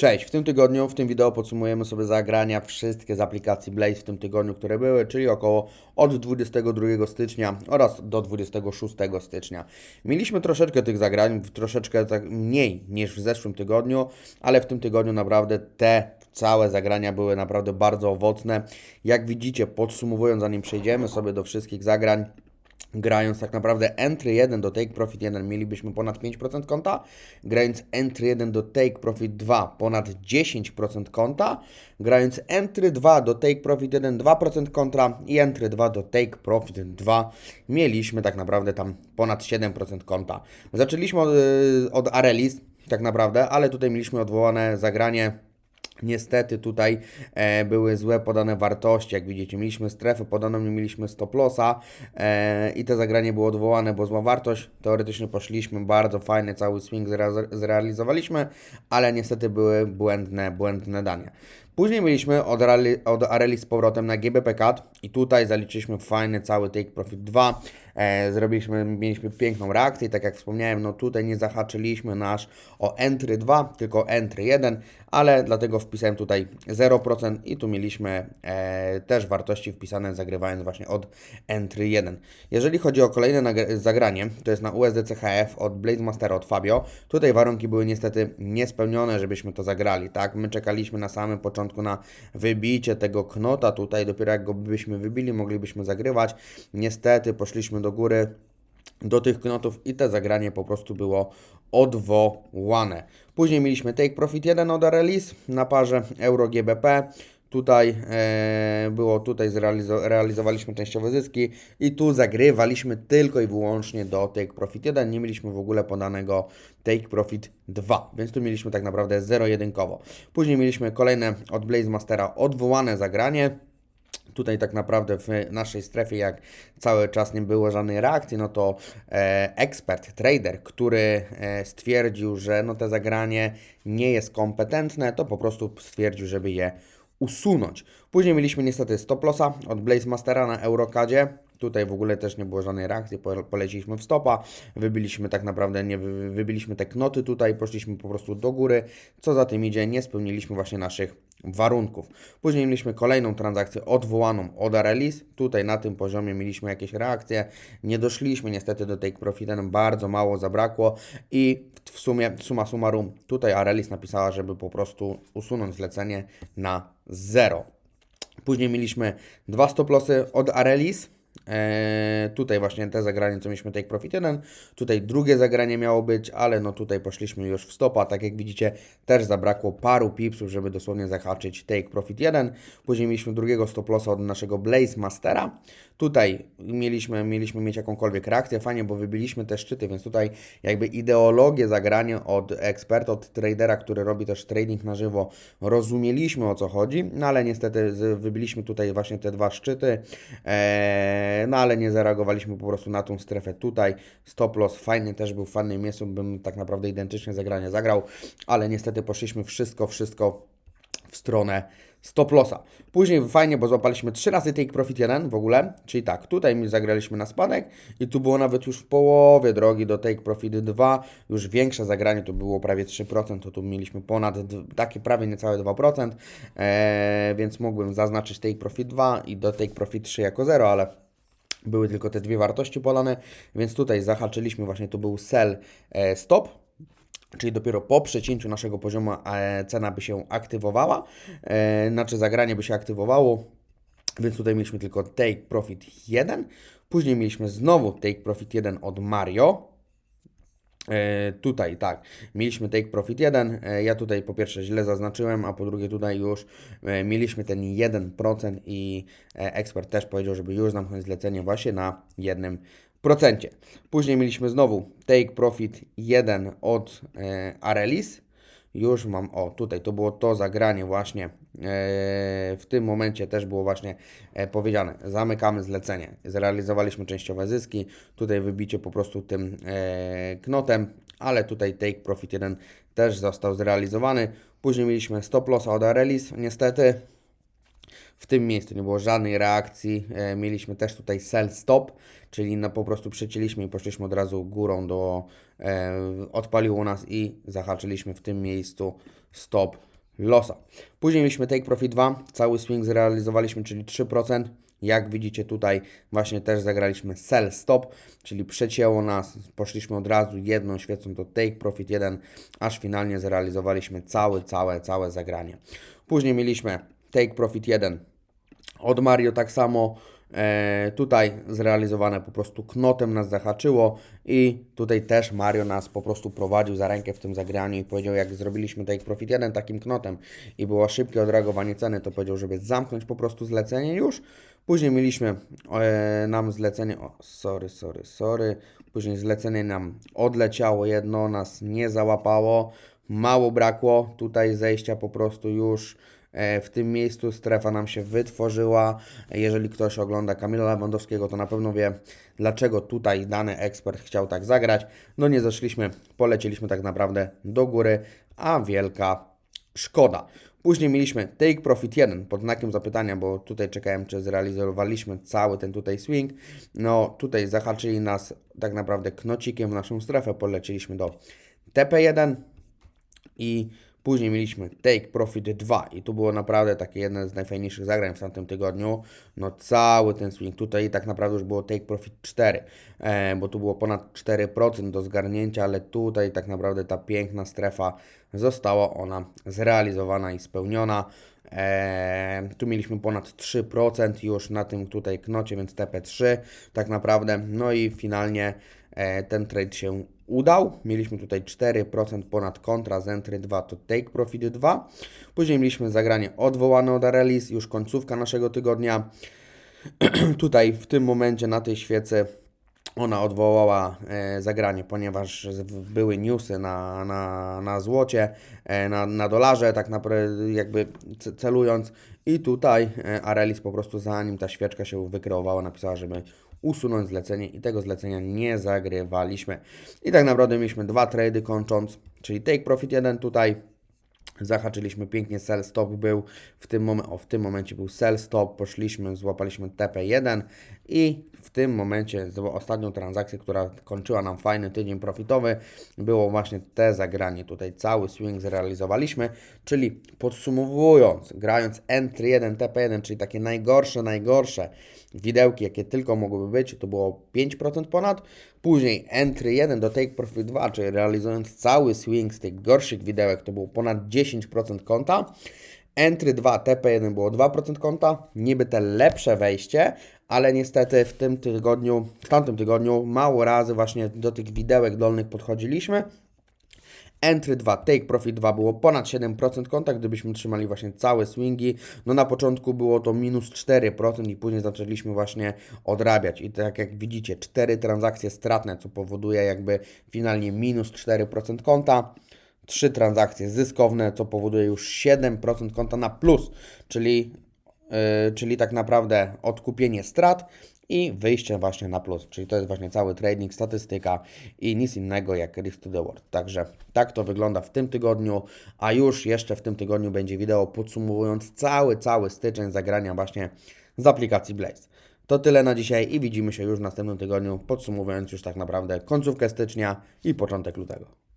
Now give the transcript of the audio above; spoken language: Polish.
Cześć, w tym tygodniu, w tym wideo podsumujemy sobie zagrania wszystkie z aplikacji Blaze w tym tygodniu, które były, czyli około od 22 stycznia oraz do 26 stycznia. Mieliśmy troszeczkę tych zagrań, troszeczkę tak mniej niż w zeszłym tygodniu, ale w tym tygodniu naprawdę te całe zagrania były naprawdę bardzo owocne. Jak widzicie, podsumowując, zanim przejdziemy sobie do wszystkich zagrań, grając tak naprawdę entry 1 do take profit 1 mielibyśmy ponad 5% konta, grając entry 1 do take profit 2 ponad 10% konta, grając entry 2 do take profit 1 2% konta. I entry 2 do take profit 2 mieliśmy tak naprawdę tam ponad 7% konta. Zaczęliśmy od, y, od Arelis tak naprawdę, ale tutaj mieliśmy odwołane zagranie Niestety tutaj e, były złe podane wartości, jak widzicie. Mieliśmy strefę podaną, nie mieliśmy stop lossa e, i to zagranie było odwołane, bo zła wartość. Teoretycznie poszliśmy, bardzo fajny cały swing zre zrealizowaliśmy, ale niestety były błędne, błędne dania. Później mieliśmy od, Areli, od Areli z powrotem na GBP Cut i tutaj zaliczyliśmy fajny cały Take Profit 2. E, zrobiliśmy, mieliśmy piękną reakcję i tak jak wspomniałem, no tutaj nie zahaczyliśmy nasz o Entry 2, tylko Entry 1, ale dlatego wpisałem tutaj 0% i tu mieliśmy e, też wartości wpisane zagrywając właśnie od Entry 1. Jeżeli chodzi o kolejne zagranie, to jest na USD CHF od Blaze Master od Fabio. Tutaj warunki były niestety niespełnione, żebyśmy to zagrali, tak? My czekaliśmy na samym początku na wybicie tego knota tutaj, dopiero jak go byśmy wybili, moglibyśmy zagrywać. Niestety poszliśmy do góry do tych knotów i te zagranie po prostu było odwołane. Później mieliśmy Take Profit 1 od Release na parze Euro-GBP. Tutaj e, było, tutaj realizowaliśmy częściowe zyski i tu zagrywaliśmy tylko i wyłącznie do Take Profit 1. Nie mieliśmy w ogóle podanego Take Profit 2, więc tu mieliśmy tak naprawdę 0-1. Później mieliśmy kolejne od Blaze Mastera odwołane zagranie. Tutaj tak naprawdę w naszej strefie, jak cały czas nie było żadnej reakcji, no to e, ekspert, trader, który e, stwierdził, że no te zagranie nie jest kompetentne, to po prostu stwierdził, żeby je usunąć. Później mieliśmy niestety stop lossa od Blaze Mastera na Eurocadzie. Tutaj w ogóle też nie było żadnej reakcji, poleciliśmy w stopa, wybiliśmy tak naprawdę, nie wybiliśmy te knoty tutaj, poszliśmy po prostu do góry, co za tym idzie, nie spełniliśmy właśnie naszych warunków. Później mieliśmy kolejną transakcję odwołaną od Arelis, tutaj na tym poziomie mieliśmy jakieś reakcje, nie doszliśmy niestety do take profitem, bardzo mało zabrakło i w sumie, suma summarum, tutaj Arelis napisała, żeby po prostu usunąć zlecenie na zero. Później mieliśmy dwa stop lossy od Arelis, Eee, tutaj właśnie te zagranie, co mieliśmy Take Profit 1, tutaj drugie zagranie miało być, ale no tutaj poszliśmy już w stopa, tak jak widzicie też zabrakło paru pipsów, żeby dosłownie zahaczyć Take Profit 1, później mieliśmy drugiego stop lossa od naszego Blaze Mastera, tutaj mieliśmy, mieliśmy mieć jakąkolwiek reakcję, fajnie, bo wybiliśmy te szczyty, więc tutaj jakby ideologię zagrania od eksperta, od tradera, który robi też trading na żywo, rozumieliśmy o co chodzi, no ale niestety wybiliśmy tutaj właśnie te dwa szczyty, eee, no ale nie zareagowaliśmy po prostu na tą strefę tutaj. Stop loss fajny też był, fajnym miejscu bym tak naprawdę identycznie zagranie zagrał, ale niestety poszliśmy wszystko, wszystko w stronę stop lossa. Później fajnie, bo złapaliśmy 3 razy take profit 1 w ogóle, czyli tak, tutaj mi zagraliśmy na spadek i tu było nawet już w połowie drogi do take profit 2, już większe zagranie, to było prawie 3%, to tu mieliśmy ponad takie prawie niecałe 2%, ee, więc mógłbym zaznaczyć take profit 2 i do take profit 3 jako 0, ale były tylko te dwie wartości podane, więc tutaj zahaczyliśmy właśnie, tu był sell e, stop, czyli dopiero po przecięciu naszego poziomu e, cena by się aktywowała, e, znaczy zagranie by się aktywowało, więc tutaj mieliśmy tylko take profit 1, później mieliśmy znowu take profit 1 od Mario, tutaj tak, mieliśmy take profit 1. E, ja tutaj po pierwsze źle zaznaczyłem, a po drugie tutaj już e, mieliśmy ten 1% i ekspert też powiedział, żeby już zamknąć zlecenie właśnie na 1%. Później mieliśmy znowu take profit 1 od Arelis już mam, o tutaj to było to zagranie właśnie, e, w tym momencie też było właśnie e, powiedziane, zamykamy zlecenie, zrealizowaliśmy częściowe zyski, tutaj wybicie po prostu tym e, knotem, ale tutaj take profit 1 też został zrealizowany, później mieliśmy stop loss od Arelis, niestety w tym miejscu nie było żadnej reakcji. E, mieliśmy też tutaj sell stop, czyli no po prostu przecięliśmy i poszliśmy od razu górą do, e, odpaliło nas i zahaczyliśmy w tym miejscu stop losa. Później mieliśmy Take Profit 2, cały swing zrealizowaliśmy, czyli 3%. Jak widzicie tutaj właśnie też zagraliśmy sell stop, czyli przecięło nas, poszliśmy od razu jedną świecą do take profit 1, aż finalnie zrealizowaliśmy całe, całe, całe zagranie. Później mieliśmy take profit 1 od Mario tak samo. E, tutaj zrealizowane po prostu knotem nas zahaczyło i tutaj też Mario nas po prostu prowadził za rękę w tym zagraniu i powiedział, jak zrobiliśmy take profit 1 takim knotem i było szybkie odreagowanie ceny, to powiedział, żeby zamknąć po prostu zlecenie już. Później mieliśmy e, nam zlecenie, o sorry, sorry, sorry, później zlecenie nam odleciało jedno, nas nie załapało, mało brakło tutaj zejścia po prostu już W tym miejscu strefa nam się wytworzyła. Jeżeli ktoś ogląda Kamila Lewandowskiego, to na pewno wie, dlaczego tutaj dany ekspert chciał tak zagrać. No nie zeszliśmy, polecieliśmy tak naprawdę do góry, a wielka szkoda. Później mieliśmy Take Profit 1 pod znakiem zapytania, bo tutaj czekałem, czy zrealizowaliśmy cały ten tutaj swing. No tutaj zahaczyli nas tak naprawdę knocikiem w naszą strefę, polecieliśmy do TP1 i później mieliśmy Take Profit 2 i tu było naprawdę takie jedno z najfajniejszych zagrań w tamtym tygodniu. No cały ten swing, tutaj tak naprawdę już było Take Profit 4, e, bo tu było ponad 4% do zgarnięcia, ale tutaj tak naprawdę ta piękna strefa została ona zrealizowana i spełniona. E, tu mieliśmy ponad 3% już na tym tutaj knocie, więc TP3 tak naprawdę. No i finalnie e, ten trade się udał. Mieliśmy tutaj 4% ponad kontra z Entry 2 to Take Profit 2. Później mieliśmy zagranie odwołane od Arelis, już końcówka naszego tygodnia. tutaj w tym momencie na tej świecy ona odwołała e, zagranie, ponieważ były newsy na, na, na złocie, e, na, na dolarze, tak naprawdę jakby celując. I tutaj e, Arelis po prostu zanim ta świeczka się wykreowała, napisała, żeby usunąć zlecenie i tego zlecenia nie zagrywaliśmy. I tak naprawdę mieliśmy dwa trady kończąc, czyli Take Profit 1 tutaj, Zahaczyliśmy pięknie, sell stop był w tym, mom- o, w tym momencie był sell stop, poszliśmy, złapaliśmy TP1 i w tym momencie ostatnią transakcję, która kończyła nam fajny tydzień profitowy, było właśnie te zagranie. Tutaj cały swing zrealizowaliśmy, czyli podsumowując, grając entry 1, TP1, czyli takie najgorsze, najgorsze widełki, jakie tylko mogłyby być, to było 5% ponad. Później entry 1 do take profit 2, czyli realizując cały swing z tych gorszych widełek, to było ponad 10% konta. Entry 2, TP1 było 2% konta, niby te lepsze wejście, ale niestety w tym tygodniu, w tamtym tygodniu mało razy właśnie do tych widełek dolnych podchodziliśmy. Entry 2, Take Profit 2 było ponad 7% konta, gdybyśmy trzymali właśnie całe swingi. No na początku było to minus 4% i później zaczęliśmy właśnie odrabiać. I tak jak widzicie, 4 transakcje stratne, co powoduje jakby finalnie minus 4% konta. 3 transakcje zyskowne, co powoduje już 7% konta na plus, czyli Yy, czyli tak naprawdę odkupienie strat i wyjście właśnie na plus. Czyli to jest właśnie cały trading, statystyka i nic innego jak Risk to the World. Także tak to wygląda w tym tygodniu, a już jeszcze w tym tygodniu będzie wideo podsumowując cały, cały styczeń zagrania właśnie z aplikacji Blaze. To tyle na dzisiaj i widzimy się już w następnym tygodniu, podsumowując już tak naprawdę końcówkę stycznia i początek lutego.